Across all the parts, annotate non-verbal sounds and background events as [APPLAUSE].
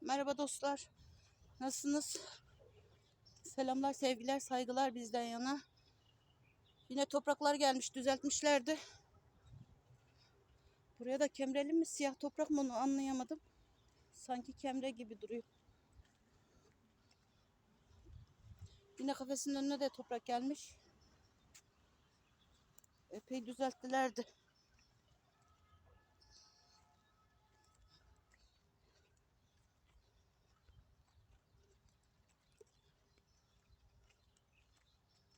Merhaba dostlar. Nasılsınız? Selamlar, sevgiler, saygılar bizden yana. Yine topraklar gelmiş, düzeltmişlerdi. Buraya da kemreli mi, siyah toprak mı onu anlayamadım. Sanki kemre gibi duruyor. Yine kafesinin önüne de toprak gelmiş. Epey düzelttilerdi.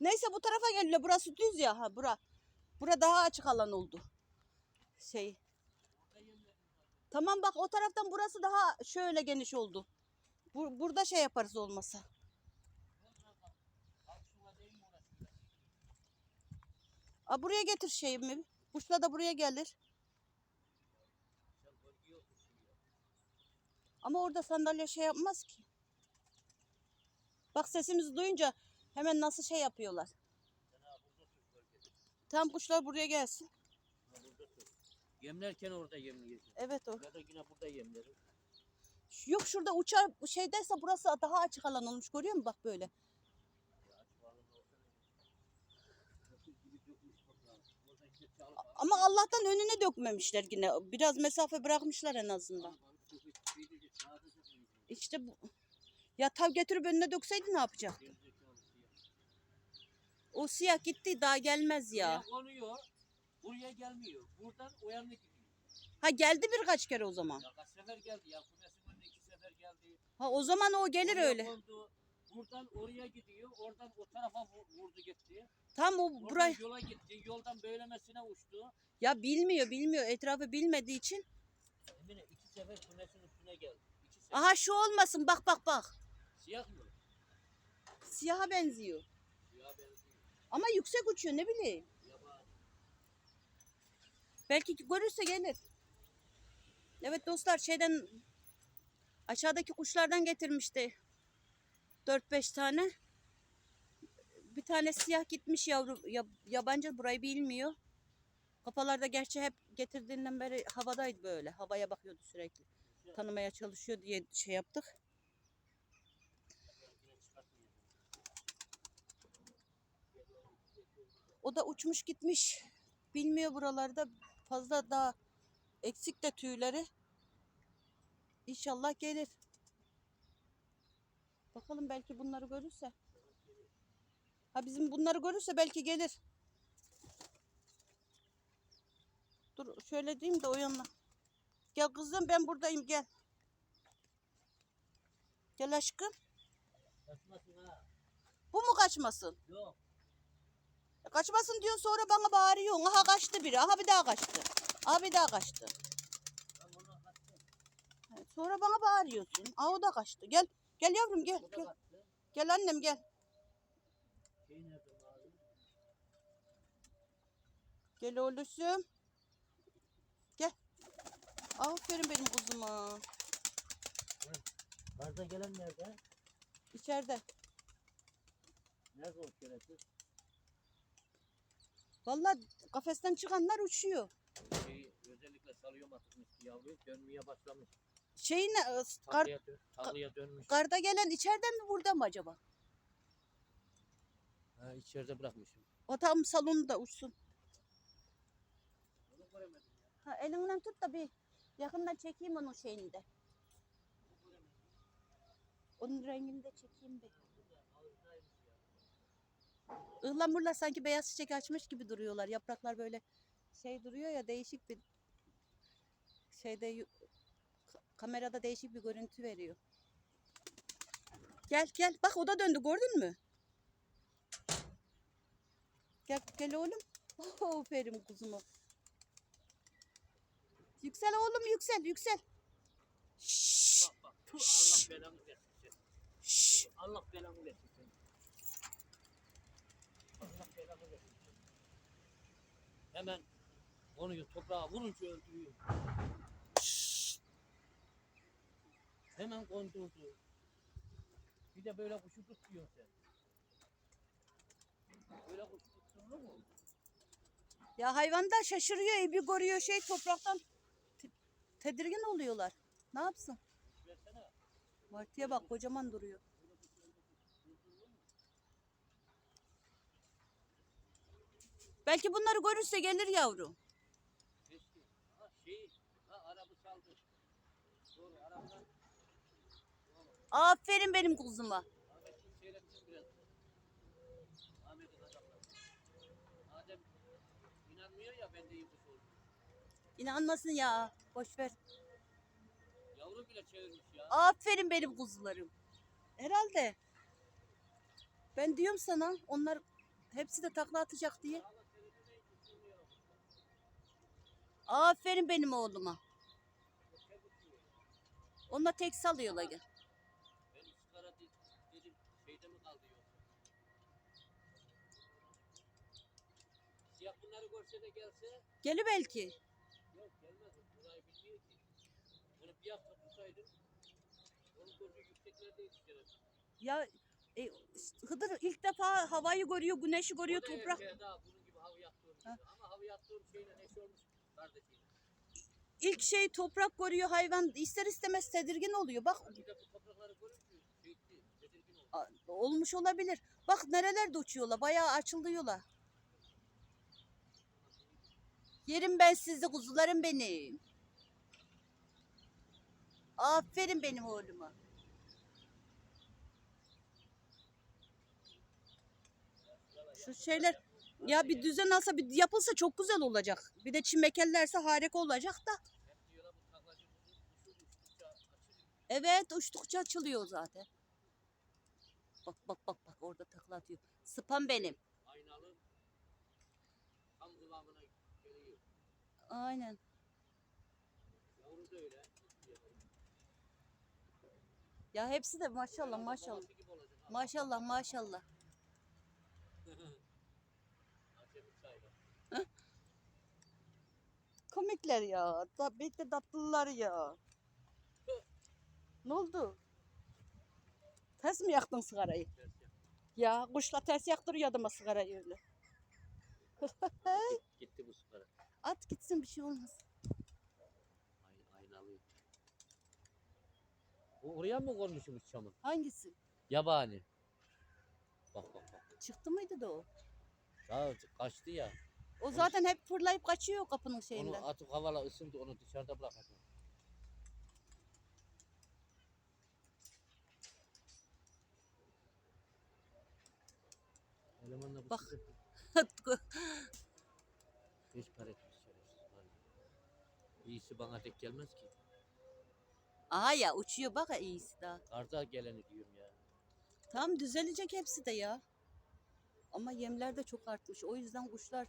Neyse bu tarafa geliyor. Burası düz ya. Ha bura. Bura daha açık alan oldu. Şey. Tamam bak o taraftan burası daha şöyle geniş oldu. Bu, burada şey yaparız olmasa. A buraya getir şeyimi. Kuşla da buraya gelir. Ama orada sandalye şey yapmaz ki. Bak sesimizi duyunca hemen nasıl şey yapıyorlar. Tam kuşlar buraya gelsin. Yemlerken orada yemleyeceğim. Evet o. Ya da yine burada yemlerim. Yok şurada uçar şeydeyse burası daha açık alan olmuş görüyor musun bak böyle. Ama Allah'tan önüne dökmemişler yine. Biraz mesafe bırakmışlar en azından. İşte bu. Ya tav getirip önüne dökseydi ne yapacaktı? O siyah gitti daha gelmez ya. Ya konuyor. Buraya gelmiyor. Buradan o yana gidiyor. Ha geldi birkaç kere o zaman. Ya kaç sefer geldi ya. Kumesin önüne iki sefer geldi. Ha o zaman o gelir Oraya öyle. kondu. Buradan oraya gidiyor. Oradan o tarafa vu- vurdu gitti. Tam o buraya. yola gitti. Yoldan böylemesine uçtu. Ya bilmiyor bilmiyor etrafı bilmediği için. Emine iki sefer kumesin üstüne geldi. İki sefer. Aha şu olmasın bak bak bak. Siyah mı? Siyaha benziyor. Ama yüksek uçuyor ne bileyim. Belki görürse gelir. Evet dostlar şeyden aşağıdaki kuşlardan getirmişti. 4-5 tane. Bir tane siyah gitmiş yavru ya- yabancı burayı bilmiyor. Kafalarda gerçi hep getirdiğinden beri havadaydı böyle. Havaya bakıyordu sürekli. Tanımaya çalışıyor diye şey yaptık. O da uçmuş gitmiş. Bilmiyor buralarda fazla daha eksik de tüyleri. İnşallah gelir. Bakalım belki bunları görürse. Ha bizim bunları görürse belki gelir. Dur şöyle diyeyim de o yanına. Gel kızım ben buradayım gel. Gel aşkım. Kaçmasın ha. Bu mu kaçmasın? Yok. Kaçmasın diyor sonra bana bağırıyorsun. Aha kaçtı biri. Aha bir daha kaçtı. Aha bir daha kaçtı. Sonra bana bağırıyorsun. Aa o da kaçtı. Gel. Gel yavrum gel. Gel, gel annem gel. Gel oğluşum. Gel. Aferin benim kuzuma. Garda gelen nerede? İçeride. Nerede o şerefsiz? Vallahi kafesten çıkanlar uçuyor. Şey, özellikle salıyorum atılmış yavru dönmeye başlamış. Şeyin e, kar, Tarlaya, dön, tarlaya dönmüş. karda gelen içeriden mi burada mı acaba? Ha, içeride bırakmışım. O tam salonda uçsun. Onu göremedim ya. Ha, elinden tut da bir yakından çekeyim onun şeyini de. Onun rengini de çekeyim bir. Ihlamurlar sanki beyaz çiçek açmış gibi duruyorlar. Yapraklar böyle şey duruyor ya değişik bir şeyde kamerada değişik bir görüntü veriyor. Gel gel bak o da döndü gördün mü? Gel gel oğlum. Oh, [LAUGHS] aferin kuzumu. Yüksel oğlum yüksel yüksel. Şşş, Bak bak. Tüh, Allah belanı versin. Allah belanı versin Hemen onu toprağa vurunca öldürüyor. Hemen kondurdu. Bir de böyle kuşu tutuyorsun sen. Böyle kuş tutulur mu? Ya hayvan da şaşırıyor. Bir görüyor şey topraktan te- tedirgin oluyorlar. Ne yapsın? Versene. Martıya bak kocaman duruyor. Belki bunları görürse gelir yavrum. Aferin benim kuzuma. İnanmasın ya. Boş ver. Yavru bile çevirmiş ya. Aferin benim kuzularım. Herhalde. Ben diyorum sana onlar hepsi de takla atacak diye. Ama seyredi ne düşünmüyor. Aferin benim oğluma. Onunla tek salıyorlar. Ben sigara de- dedim şeyde mi kaldı yoksa? Siyah bunları görse de gelse Geli belki. yok gelmez. Burayı bilmiyor ki. Onu bir hafta tutsaydın onun gözü yükseklerdeydi gene. Ya e, Hıdır ilk defa havayı görüyor, güneşi görüyor, toprak. daha bunun gibi hava yaktığım gibi. Ha. Ama hava yaktığım şeyle neşe olmuş. İlk şey toprak görüyor hayvan ister istemez tedirgin oluyor. Bak olmuş olabilir. Bak nerelerde uçuyorlar. Bayağı açılıyorlar. Yerim ben sizi kuzularım benim. Aferin benim oğluma. Şu şeyler ya bir düzen alsa bir yapılsa çok güzel olacak. Bir de çimekellerse harika olacak da. Evet uçtukça açılıyor zaten. Bak bak bak bak orada takla atıyor. Sıpam benim. Aynalı tam kıvamına geliyor. Aynen. Yavru da öyle. Ya hepsi de maşallah maşallah. Maşallah maşallah. [LAUGHS] Komikler ya. Tabii de tatlılar ya. Ne oldu? Ters mi yaktın sigarayı? Ya kuşla ters yaktırıyor adama sigarayı öyle. Gitti bu sigara. At gitsin bir şey olmaz. Ay, aynalı. Bu oraya mı konmuşmuş çamur? Hangisi? Yabani. Bak bak bak. Çıktı mıydı da o? Ya kaçtı ya. O zaten hep fırlayıp kaçıyor kapının şeyinden. Onu atıp havala ısındı onu dışarıda bırakacağım. Elemanla bu Bak. sıkıntı. [LAUGHS] Hiç para etmiş şerefsiz var ya. İyisi bana tek gelmez ki. Aha ya uçuyor bak ha iyisi daha. Karda geleni diyorum ya. Tam düzelecek hepsi de ya. Ama yemler de çok artmış. O yüzden kuşlar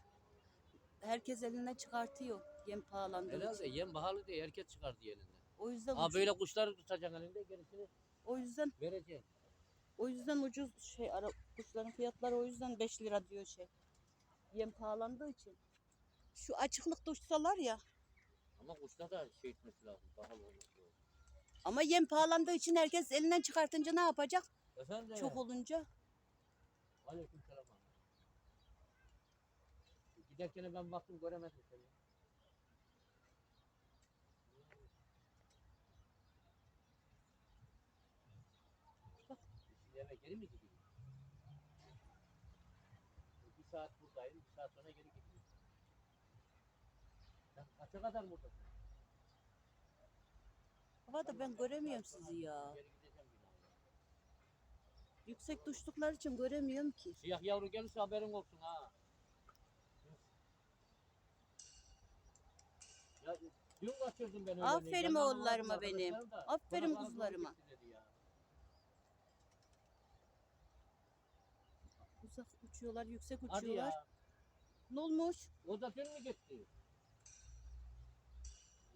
herkes elinden çıkartıyor yem pahalandığı Herhalde için. yem pahalı diye herkes çıkardı elinden. O yüzden Ha ucuz- böyle kuşları tutacaksın elinde gerisini o yüzden vereceksin. o yüzden ucuz şey ara kuşların fiyatları o yüzden 5 lira diyor şey. Yem pahalandığı için. Şu açıklıkta uçsalar ya. Ama kuşlar da şey etmesi lazım. Pahalı olması lazım. Ama yem pahalandığı için herkes elinden çıkartınca ne yapacak? Efendim? Çok olunca. Aleyküm. Giderken ben baktım göremedim seni. Şimdi eve geri mi gideyim? Bir saat buradayım, bir saat sonra geri gideyim. Sen kaça kadar buradasın? Havada ben göremiyorum sizi ya. Geri gideceğim bir daha. Yüksek uçtukları için göremiyorum ki. Siyah yavru gelirse haberin olsun ha. Dün kaçırdım ben öyle. Aferin oğullarıma benim. Aferin kuzularıma. Uzak uçuyorlar, yüksek Hadi uçuyorlar. ya. Ne olmuş? O da dün mü gitti?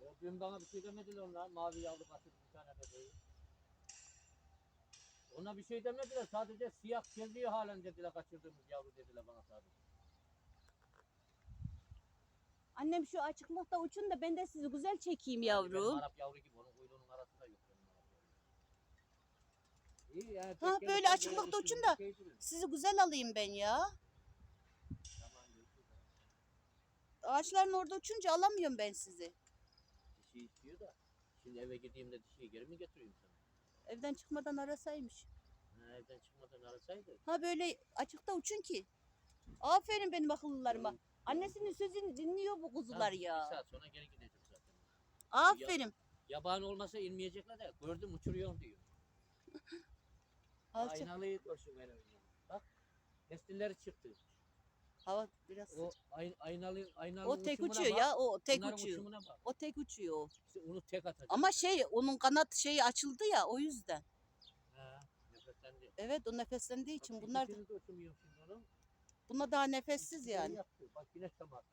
Ya dün bana bir şey demediler onlar. Mavi yavru kaçırdı bir tane bebeği. Ona bir şey demediler. Sadece siyah geziyor halen dediler. Kaçırdığımız yavru dediler bana sadece. Annem şu açıklıkta uçun da ben de sizi güzel çekeyim yavrum. Arap yavru gibi onun kuyruğunun arasında yok. benim Arap yavrum. İyi yani. Ha, tek böyle açıklıkta böyle uçun da. Sizi güzel alayım ben ya. Tamam. Ağaçların orada uçunca alamıyorum ben sizi. Dişi istiyor da. Şimdi eve gideyim de dişiyi geri mi getireyim sana? Evden çıkmadan arasaymış. Ha, evden çıkmadan arasaydı. Ha böyle açıkta uçun ki. Aferin benim akıllılarıma. Annesinin sözünü dinliyor bu kuzular ya. Bir saat sonra geri gidecek zaten. Aferin. Yabani olmasa inmeyecekler de gördüm uçuruyor diyor. Alçak. Aynalıyı koşun herhalde. Bak pestilleri çıktı. Hava biraz O sıcak. ay, aynalı aynalı O tek uçumuna uçuyor bak, ya. O tek bunların uçuyor. uçumuna bak. O tek uçuyor. o. İşte onu tek atacak. Ama şey onun kanat şeyi açıldı ya o yüzden. Ha, nefeslendi. Evet o nefeslendiği için bunlar da, şimdi bunlar daha nefessiz İkisini yani. Yaptı. Bak yine tam attı.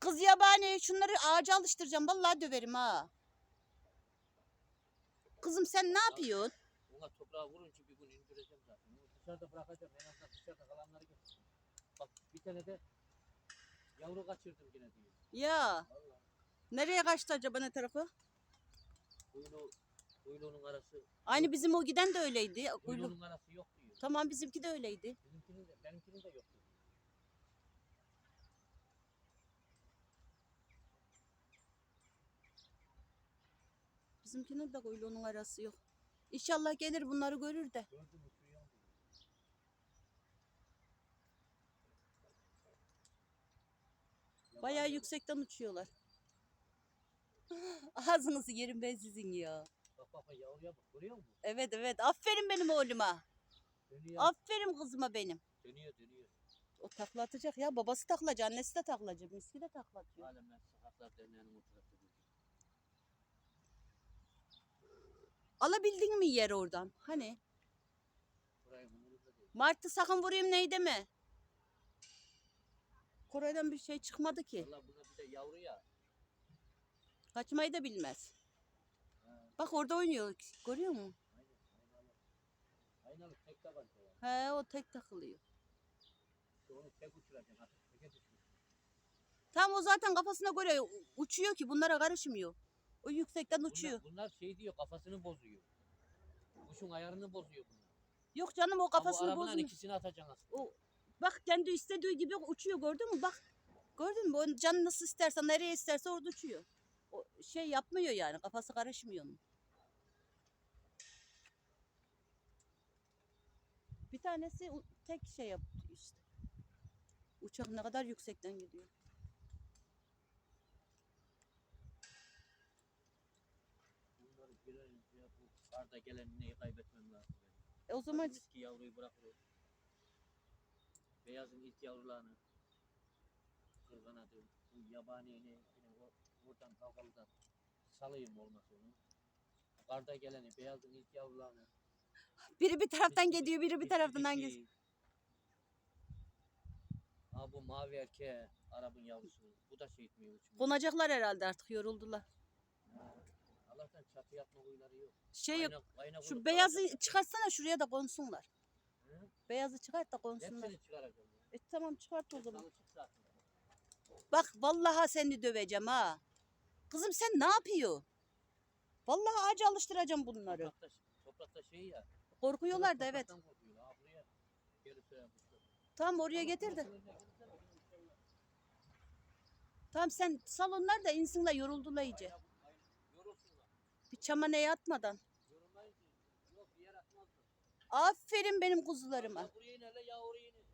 Kız yabani şunları ağaca alıştıracağım. Vallahi döverim ha. Kızım sen ne yapıyorsun? Ona toprağa vurunca bir gün indireceğim zaten. Onu dışarıda bırakacağım. En azından dışarıda kalanları getirsin. Bak bir tane de yavru kaçırdım yine diyor. Ya Vallahi. nereye kaçtı acaba ne tarafı? Kuyruğu, kuyruğunun arası, Aynı bizim o giden de öyleydi. Kuyruk. kuyruğunun arası yok diyor. Tamam bizimki de öyleydi. Bizimkinin de, benimkinin de yok Bizimkinin de kuyruğunun arası yok. İnşallah gelir bunları görür de. Bayağı yüksekten uçuyorlar. [LAUGHS] Ağzınızı yerim ben sizin ya. Bak bak bak yavruya bak görüyor musun? Evet evet aferin benim oğluma. Dönüyor, Aferin kızıma benim. dönüyor, dönüyor. O takla atacak ya babası taklacı annesi de taklacı. Miski de takla atıyor. Halen ben Sakatlar Derneği'nin o tarafta gördüm. Alabildin mi yer oradan? Hani? Martı sakın vurayım ney deme. Koray'dan bir şey çıkmadı ki. Valla buna bir de yavru ya. Kaçmayı da bilmez. Ha, Bak orada oynuyor. Görüyor musun? aynalı. Tek tabanca. He o tek takılıyor. İşte onu tek uçuracaksın. Artık. Tam o zaten kafasına göre uçuyor ki bunlara karışmıyor. O yüksekten uçuyor. Bunlar, bunlar şey diyor kafasını bozuyor. Kuşun ayarını bozuyor bunlar. Yok canım o Ama bu kafasını arabanın bozmuyor. ikisini atacaksın aslında. O bak kendi istediği gibi uçuyor gördün mü? Bak gördün mü? O canı nasıl isterse nereye isterse orada uçuyor. O şey yapmıyor yani kafası karışmıyor onun. Bir tanesi u- tek şey yaptı işte. Uçak ne kadar yüksekten gidiyor. Bunları bir an karda gelen ineği kaybetmem lazım. benim. E o zaman Hadi miski yavruyu bırakır. Beyazın ilk yavrularını kırganadı. Bu yabani ineği yine oradan kavgalıdan salayım olmasa onu. Karda geleni beyazın ilk yavrularını. biri bir taraftan gidiyor, biri bir taraftan dişi. geçiyor. Ha bu mavi erkeğe Arap'ın yavrusu. Bu da şey etmiyor. Konacaklar herhalde artık yoruldular. Allah'tan çatı yapma huyları yok. Şey yok. Şu beyazı kalacak. çıkartsana şuraya da konsunlar. Hı? Beyazı çıkart da konsunlar. Hepsini çıkaracağım. ya. E tamam çıkart o zaman. Salı çık zaten. Bak vallahi seni döveceğim ha. Kızım sen ne yapıyorsun? Vallahi ağaca alıştıracağım bunları. Toprakta, toprakta şey ya. Korkuyorlar da evet. korkuyorlar. Ha buraya gelirse yapmışlar. Tamam oraya getir de. Tamam sen salonlar da insinler yoruldular iyice. Ayna- ayna- Yorulsunlar. Bir çamanaya atmadan. Yorulmayınca yok yer. Aferin benim kuzularıma. Ya buraya iner ya oraya iner.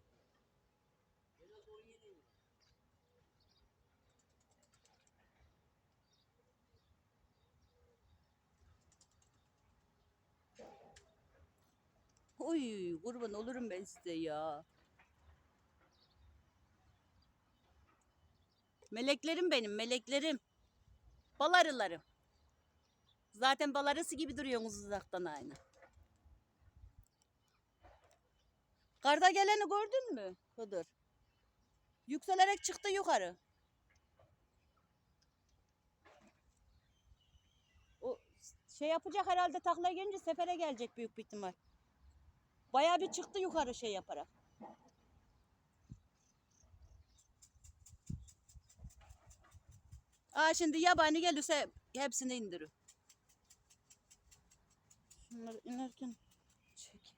Biraz oraya iner. Uy kurban olurum ben size ya. Meleklerim benim meleklerim. Bal arılarım. Zaten bal arısı gibi duruyorsunuz uzaktan aynı. Karda geleni gördün mü Hıdır? Yükselerek çıktı yukarı. O şey yapacak herhalde taklaya gelince sefere gelecek büyük bir ihtimal. Bayağı bir çıktı yukarı şey yaparak. Aa şimdi yabani gelirse hepsini indirir. Şunları inerken çek.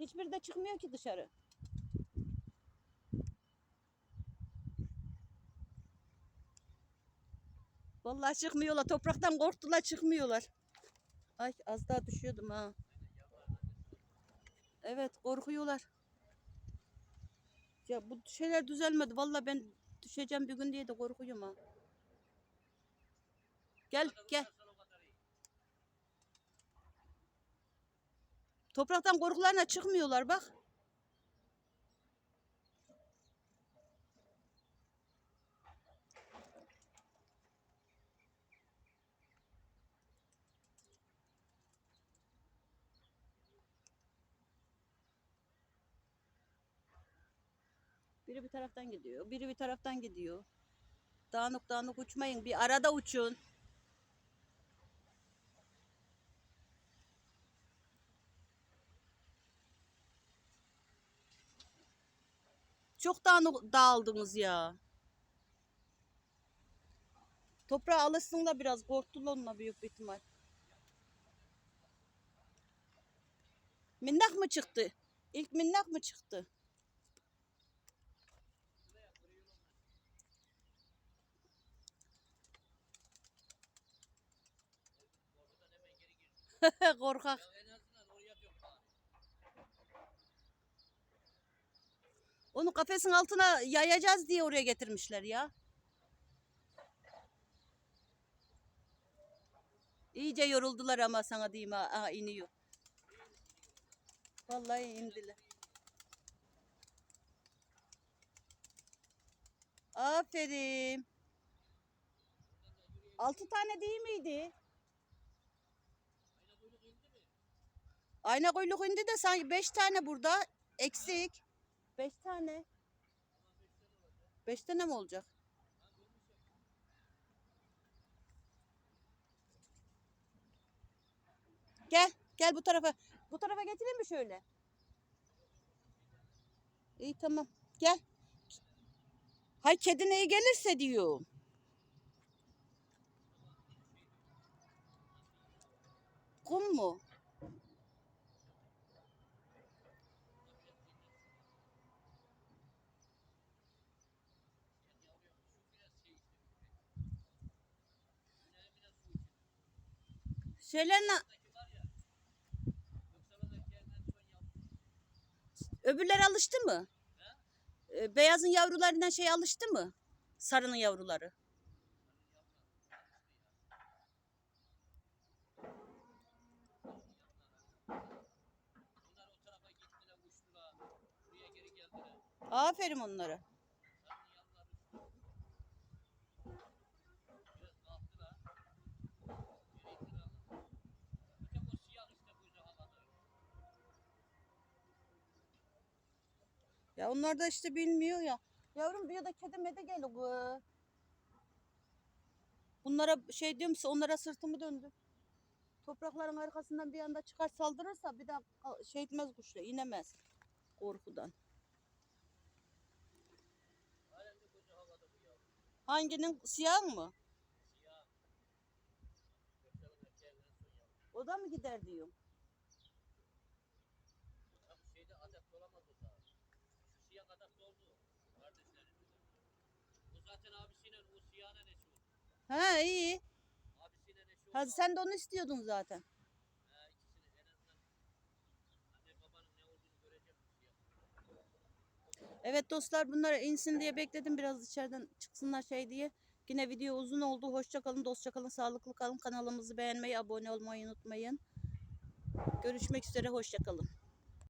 Hiçbiri de çıkmıyor ki dışarı. Vallahi çıkmıyorlar. Topraktan korktular çıkmıyorlar. Ay az daha düşüyordum ha. Evet korkuyorlar. Ya bu şeyler düzelmedi. Vallahi ben düşeceğim bir gün diye de korkuyorum ha. Gel gel. Topraktan korkularına çıkmıyorlar bak. Biri bir taraftan gidiyor, biri bir taraftan gidiyor. Dağınık dağınık uçmayın, bir arada uçun. Çok dağınık dağıldınız ya. Toprağa alışsın da biraz korktular onunla büyük bir ihtimal. Minnak mı çıktı? İlk minnak mı çıktı? [LAUGHS] Korkak. Onu kafesin altına yayacağız diye oraya getirmişler ya. İyice yoruldular ama sana diyeyim ha, aha iniyor. Vallahi indiler. Aferin. Altı tane değil miydi? Ayna kuyruk indi de sanki beş tane burada eksik. Beş tane. Beş tane mi olacak? Gel, gel bu tarafa. Bu tarafa getireyim mi şöyle? İyi tamam. Gel. Hay kedi neye gelirse diyor. Kum mu? Şeylerine öbürler alıştı mı? Ee, Beyazın yavrularından şey alıştı mı? Sarının yavruları. Bunlar o tarafa gittiler, uçtular. Buraya geri geldiler. Aferin onlara. Biraz kalktılar. Geri gittiler. Bir tek o siyah işte buydu havada. Ya onlar da işte bilmiyor ya. Yavrum bir da kedi mede geliyor. Bunlara şey diyorum size onlara sırtımı döndü. Toprakların arkasından bir anda çıkar saldırırsa bir daha şey etmez kuşla inemez. Korkudan. Hanginin siyah mı? Siyah. O da mı gider diyorum. Ya bu şeyde adet olamaz o daha. Şu siyah adet oldu. Kardeşlerim. O zaten abisiyle o neşi oldu. Ha iyi. Abisiyle neşi oldu. Hadi sen de onu istiyordun zaten. Ha, ikisini en azından anne babanın ne olduğunu siyah. Evet dostlar bunlar insin diye bekledim biraz içeriden çıksınlar şey diye. Yine video uzun oldu. Hoşça kalın, dostça kalın, sağlıklı kalın. Kanalımızı beğenmeyi, abone olmayı unutmayın. Görüşmek üzere, hoşça kalın.